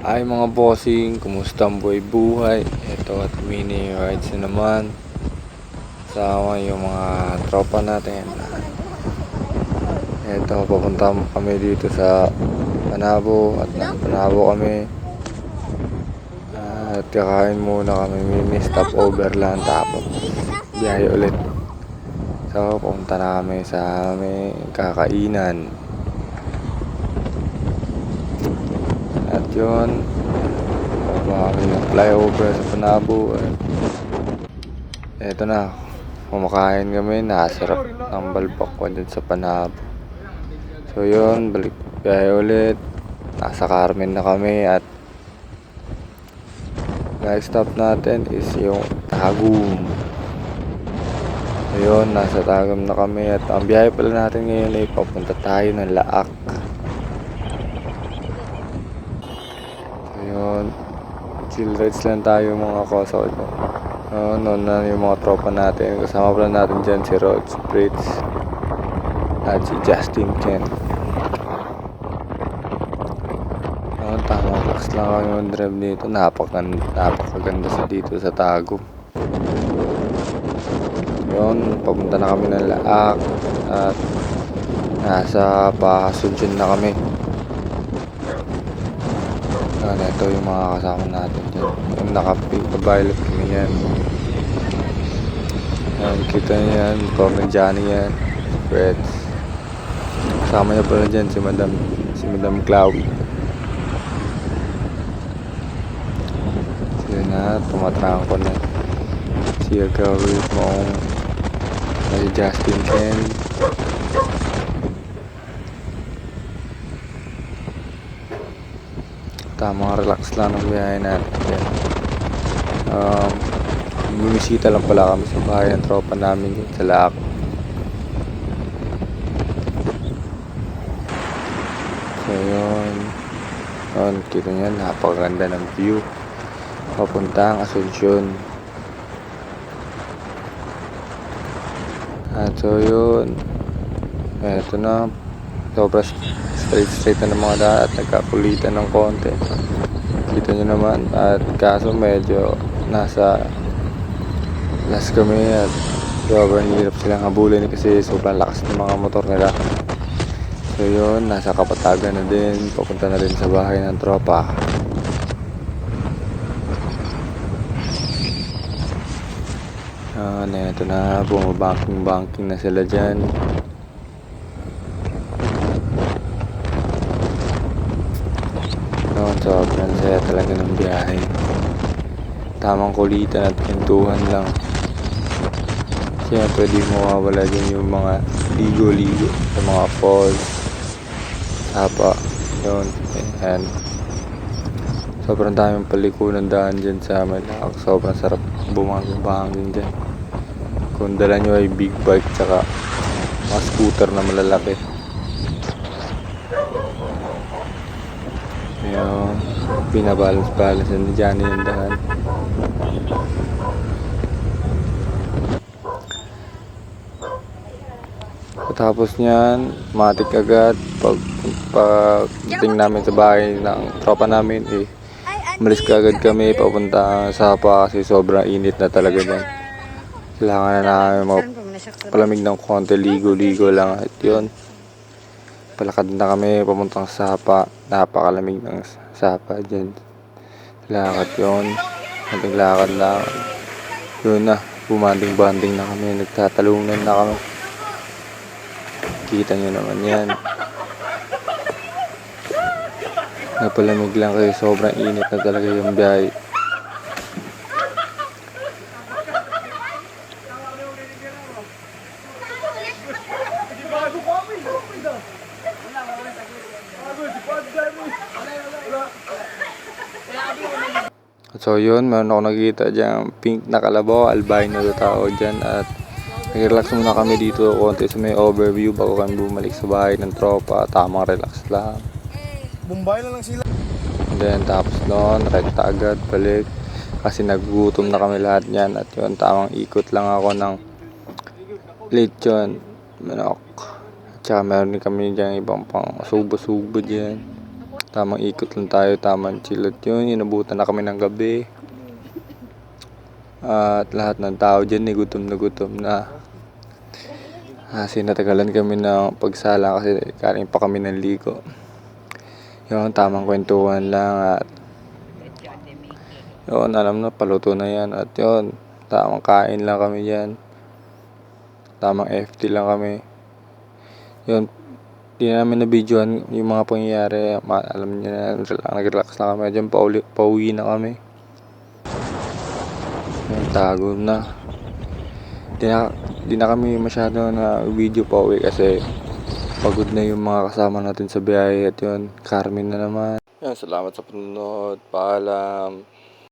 Ay mga bossing, kumusta ang buhay buhay? Ito at mini rides na naman. Sama yung mga tropa natin. Ito, papunta kami dito sa Panabo at ng Panabo kami. At kakain muna kami mini stopover lang tapos biyahe ulit. So, pumunta na kami sa aming kakainan. At yun, baba kami ng flyover sa Panabo. At eto na, kumakain kami, nasarap ng balbak ko dyan sa Panabo. So yun, balik biyahe ulit. Nasa Carmen na kami at next stop natin is yung Tagum. Ayun, nasa Tagum na kami at ang biyahe pala natin ngayon ay papunta tayo ng Laak. Ayun, chill rides lang tayo mga koso. Uh, noon na yung mga tropa natin. Kasama pala natin dyan si Rod, si at si Justin Ken. Ayun, tama relax lang kami mag-drive dito. Napakaganda, napakaganda sa dito sa Tagum. Yun, papunta na kami ng Laak at nasa Pasunjun na kami. Yan, ito yung mga kasama natin dyan. Yung naka-pink na violet kami yan. Yan, kita niyo yan. Corner Johnny yan. Freds. Kasama niya pala dyan si Madam, si Madam. So yun na, tumatrang ko na. Si Agawin mong si Justin Ken. Tamang relax lang ang biyahe natin. Um, bumisita lang pala kami sa bahay ng tropa namin dito sa Laak. So yun. Yun, kita nyo, napakaganda ng view. Papuntang Asuncion. At so yun. Eto na. Sobra straight straight na ng mga daan at nagkakulitan ng konti. Kita nyo naman. At kaso medyo nasa last kami at sobrang hirap silang habulin kasi sobrang lakas ng mga motor nila. So yun, nasa Kapatagan na din. Papunta na rin sa bahay ng tropa. Ah, na ito na, bumabanking-banking na sila dyan. Noon, sobrang saya talaga ng biyahe. Tamang kulitan at pintuhan lang. Siyempre, di mawawala dyan yung mga ligo-ligo sa mga falls. Tapa, yun, ayan. Sobrang daming palikunan daan dyan sa Malak. Sobrang sarap bumangin-bangin dyan. Kung dala nyo ay big bike tsaka mga scooter na malalaki. Ayun, pinabalance-balance ni Johnny yung daan. Tapos niyan, matik agad pag pagdating namin sa bahay ng tropa namin eh Umalis ka agad kami papunta sa Sapa kasi sobrang init na talaga dyan. Kailangan na namin mag palamig ng konti, ligo-ligo lang at yun. Palakad na kami papuntang Sapa. Napakalamig ng Sapa dyan. Lakad yun. Konting lakad. Yun na, bumanding-banding na kami. Nagtatalunan na kami. Kita nyo naman yan. Napalamig lang kayo. Sobrang init na talaga yung biyahe. So yun, meron ako nakikita dyan pink na kalabaw, albino na tao dyan at nag-relax muna kami dito konti sa may overview bago kami bumalik sa bahay ng tropa. Tamang relax lang. Bombay na lang sila. And then tapos noon, rekta agad balik. Kasi nagugutom na kami lahat niyan at yun, tamang ikot lang ako ng lechon, manok. Tsaka meron din kami dyan ibang pang subo-subo dyan. Tamang ikot lang tayo, tamang chill yun. Inabutan na kami ng gabi. At lahat ng tao dyan eh, gutom na gutom na. Kasi natagalan kami ng pagsala kasi karing pa kami ng ligo. Yun, tamang kwentuhan lang at yun, alam na, paluto na yan. At yun, tamang kain lang kami dyan. Tamang FT lang kami. Yun, di na namin na-videoan yung mga pangyayari. Alam niyo na, rela- nag-relax na kami dyan. Pauli, pauwi na kami. Yun, tago na. Di na, di na kami masyado na video pauwi kasi pagod na yung mga kasama natin sa biyahe. At yun, Carmen na naman. Yan, salamat sa panonood. Paalam.